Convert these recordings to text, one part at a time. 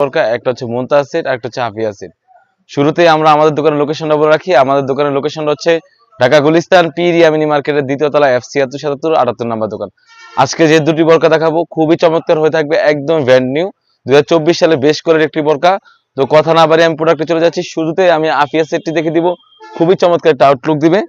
বোরকা একটা হচ্ছে মুমতাজ সেট, আর একটা হচ্ছে আফিয়া সেট। শুরুতেই আমরা আমাদের দোকানের লোকেশনটা বলে রাখি। আমাদের দোকানের লোকেশনটা হচ্ছে ঢাকা গুলিস্তান পীর ইয়ামিনী মার্কেটের দ্বিতীয় তলা এফ ছিয়াত্তর সাতাত্তর, আটাত্তর নাম্বার দোকান। আজকে যে দুটি বোরকা দেখাবো, খুবই চমৎকার হয়ে থাকবে, একদম ব্র্যান্ড নিউ দুই সালে বেশ করে একটি বোরকা। তো কথা না বাড়ি আমি প্রোডাক্টে চলে যাচ্ছি। শুরুতে আমি আফিয়া সেটটি দেখে দিব। খুবই চমৎকার একটা আউটলুক দিবে।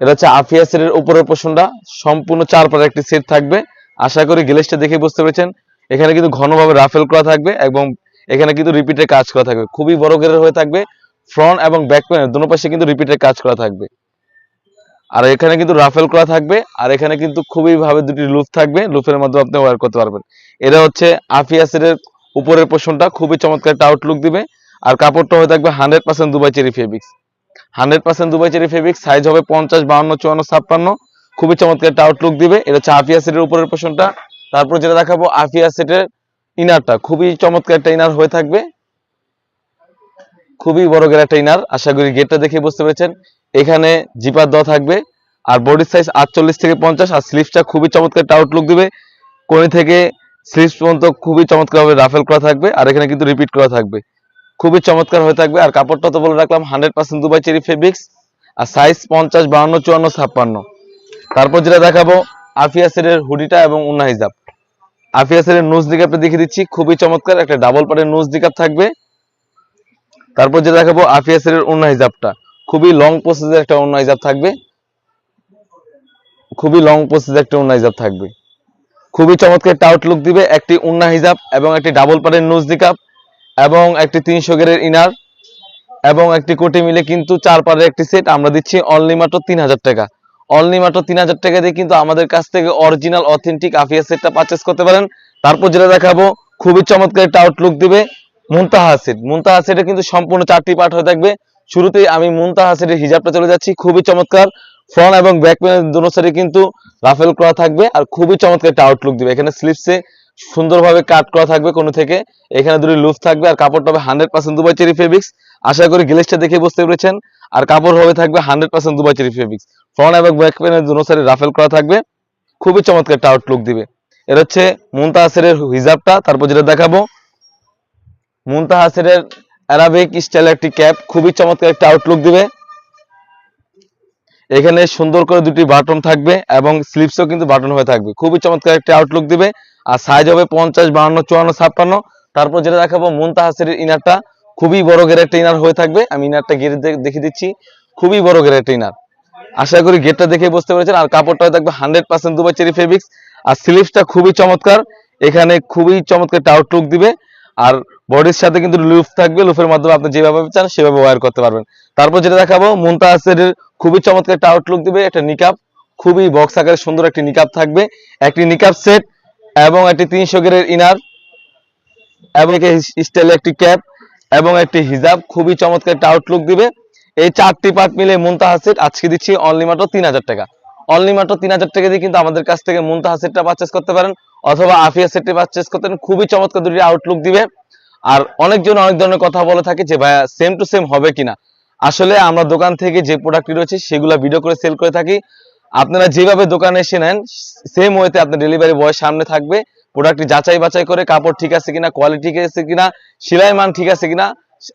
এটা হচ্ছে আফিয়া সেটের উপরের পোষণটা সম্পূর্ণ চার পাড়ের একটি সেট থাকবে। আশা করি গ্লেসটা দেখে বুঝতে পেরেছেন। এখানে কিন্তু ঘনভাবে রাফেল করা থাকবে এবং এখানে কিন্তু রিপিটের কাজ করা থাকবে। খুবই বড় গেরের হয়ে থাকবে। ফ্রন্ট এবং ব্যাক প্যানেল পাশে কিন্তু রিপিটের কাজ করা থাকবে। আর এখানে কিন্তু রাফেল করা থাকবে। আর এখানে কিন্তু খুবই ভাবে দুটি লুপ থাকবে। লুপের মাধ্যমে আপনি ওয়ার করতে পারবেন। এটা হচ্ছে আফিয়া সেটের উপরের পোষণটা খুবই চমৎকার একটা আউটলুক দিবে। আর কাপড়টা হয়ে থাকবে hundred percent Dubai cherry fabrics hundred percent Dubai cherry fabrics size হবে পঞ্চাশ বাউন্ন চুয়ান্ন, ছাপ্পান্ন। খুবই চমৎকার একটা আউটলুক দিবে। এটা হচ্ছে আফিয়া সেটের উপরের পোষণটা তারপর যেটা দেখাবো আফিয়া সেটের ইনারটা খুবই চমৎকার একটা ইনার হয়ে থাকবে। খুবই বড় গের একটা ইনার আশা করি গেটটা দেখে বুঝতে পেরেছেন। এখানে জিপার দেওয়া থাকবে, আর বডি সাইজ আটচল্লিশ থেকে পঞ্চাশ, আর স্লিভসটা খুবই চমৎকার একটা আউটলুক দেবে। কোনি থেকে স্লিভস পর্যন্ত খুবই চমৎকারভাবে রাফেল করা থাকবে, আর এখানে কিন্তু রিপিট করা থাকবে। খুবই চমৎকার হয়ে থাকবে, আর কাপড়টা তো বলে রাখলাম hundred percent Dubai cherry fabrics আর সাইজ পঞ্চাশ বাউন্ন চুয়ান্ন, ছাপ্পান্ন। তারপর যেটা দেখাবো আফিয়া সেটের হুডিটা এবং উন্না হিজাব। আফিয়া সেটের নোজ দিকাপটা দেখিয়ে দিচ্ছি। খুবই চমৎকার, একটা ডাবল পাটের নোজ দিকাপ থাকবে। তারপর যেটা দেখাবো আফিয়া সেটের উন্না হিজাবটা। খুবই লং প্রসেসের একটা উন্না হিজাব থাকবে। খুবই লং প্রসেসের একটা উন্না হিজাব থাকবে। খুবই চমৎকার একটা আউটলুক দিবে, একটি উন্না হিজাব এবং একটি ডাবল পাটের নোজ দিকাপ এবং একটি তিনশো গেরের ইনার এবং একটি কোটি মিলে কিন্তু চার পাড়ের একটি সেট আমরা দিচ্ছি অনলি মাত্র তিন হাজার টাকা। অনলি মাত্র তিন হাজার টাকা দিয়ে কিন্তু আমাদের কাছ থেকে অরিজিনাল অথেন্টিক আফিয়া সেটটা পারচেস করতে পারেন। তারপর যেটা দেখাবো, খুবই চমৎকার একটা আউটলুক দিবে মুনতাহা সেট মুনতাহা সেটে কিন্তু সম্পূর্ণ চারটি পার্ট হয়ে থাকবে। শুরুতেই আমি মুনতাহা সেটের হিজাবটা চলে যাচ্ছি, খুবই চমৎকার। ফ্রন্ট এবং ব্যাক প্যানেল দুটো সাইডে কিন্তু রাফেল করা থাকবে আর খুবই চমৎকার একটা আউটলুক দিবে। এখানে স্লিপসে সুন্দরভাবে কাট করা থাকবে কোনো থেকে। এখানে দুটি লুফ থাকবে আর কাপড়টা হবে hundred percent Dubai cherry fabrics আশা করি গ্লেসটা দেখে বুঝতে পেরেছেন। আর কাপড় হবে থাকবে hundred percent Dubai cherry fabrics front এবং ব্যাক প্যানেল দুটো সাইডে রাফেল করা থাকবে। খুবই চমৎকার একটা আউটলুক দিবে। এটা হচ্ছে মুনতাহাসের হিজাবটা। তারপর যেটা দেখাবো মুনতাহাসের অ্যারাবিক স্টাইলের একটি ক্যাপ খুবই চমৎকার একটা আউটলুক দিবে। এখানে সুন্দর করে দুটি বাটন থাকবে এবং স্লিপসও কিন্তু বাটন হয়ে থাকবে। খুবই চমৎকার একটা আউটলুক দিবে। আর সাইজ হবে পঞ্চাশ, বাহান্ন, চুয়ান্ন, ছাপ্পান্ন। তারপর যেটা দেখাবো মুনতাহাসের ইনারটা খুবই বড় গের একটা ইনার হয়ে থাকবে। আমি ইনারটা গেরে দেখে দিচ্ছি। খুবই বড় গের একটা ইনার আশা করি গেটটা দেখে বুঝতে পেরেছেন। আর কাপড়টা থাকবে hundred percent Dubai cherry fabrics আর স্লিভসটা খুবই চমৎকার। এখানে খুবই চমৎকার একটা আউটলুক দিবে। আর বডির সাথে কিন্তু লুফ থাকবে। লুফের মাধ্যমে আপনি যেভাবে চান, সেভাবে ওয়্যার করতে পারবেন। তারপর যেটা দেখাবো, মুনতাহাসের খুবই চমৎকার একটা আউটলুক দিবে। একটা নিকাপ খুবই বক্স আকারে সুন্দর একটি নিকাপ থাকবে। একটি নিকাপ সেট এবং একটি তিনশো গেরের ইনার, এবং স্টাইলে একটি ক্যাপ, এবং একটি হিজাব। খুবই চমৎকার একটা আউটলুক দিবে। এই চারটি পার্ট মিলে মুনতাহা সেট। আজকে দিচ্ছি অনলি মাত্র তিন হাজার টাকা। অনলি মাত্র তিন হাজার টাকা দিয়ে কিন্তু আমাদের কাছ থেকে মুনতাহা সেটটা পারচেস করতে পারেন, অথবা আফিয়া সেটটি পারচেস করতে পারেন। খুবই চমৎকার দুটি আউটলুক দিবে। আর অনেকজন অনেক ধরনের কথা বলে থাকে যে, ভাইয়া সেম টু সেম হবে কিনা? আসলে আমরা দোকান থেকে যে প্রোডাক্টটি রয়েছে, সেগুলো ভিডিও করে সেল করে থাকি। আপনারা যেভাবে দোকানে এসে নেন সেম ওয়েতে আপনার ডেলিভারি বয় সামনে থাকবে। প্রোডাক্টটি যাচাই বাছাই করে, কাপড় ঠিক আছে কিনা কোয়ালিটি ঠিক আছে কিনা, সেলাই মান ঠিক আছে কিনা,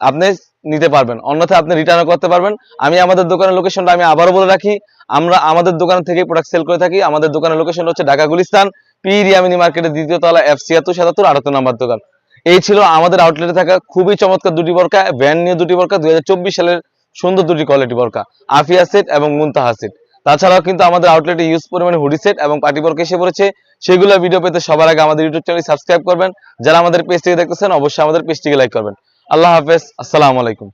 আপনি নিতে পারবেন। অন্যথায় আপনি রিটার্নও করতে পারবেন। আমি আমাদের দোকানের লোকেশনটা আমি আবারও বলে রাখি। আমরা আমাদের দোকান থেকে প্রোডাক্ট সেল করে থাকি। আমাদের দোকানের লোকেশন হচ্ছে ঢাকা গুলিস্তান পি রিয়ামিনি মার্কেটের দ্বিতীয় তলা এফ ছিয়াত্তর, সাতাত্তর, আটাত্তর নাম্বার দোকান। এই ছিল আমাদের আউটলেটে থাকা খুবই চমৎকার দুটি বরকা ভ্যান নিয়ে দুটি বরকা, দুই হাজার চব্বিশ সালের সুন্দর দুটি কোয়ালিটি বরকা, আফিয়া সেট এবং মুনতাহা সেট। তাছাড়াও কিন্তু আমাদের আউটলেটে ইউজ পরিমাণে হুডি সেট এবং পার্টি বরকা এসে পড়েছে। সেগুলো ভিডিও পেতে সবার আগে আমাদের ইউটিউব চ্যানেল সাবস্ক্রাইব করবেন। যারা আমাদের পেজটিকে দেখতেছেন, অবশ্যই আমাদের পেজটিকে লাইক করবেন। আল্লাহ হাফেজ, আসসালামু আলাইকুম।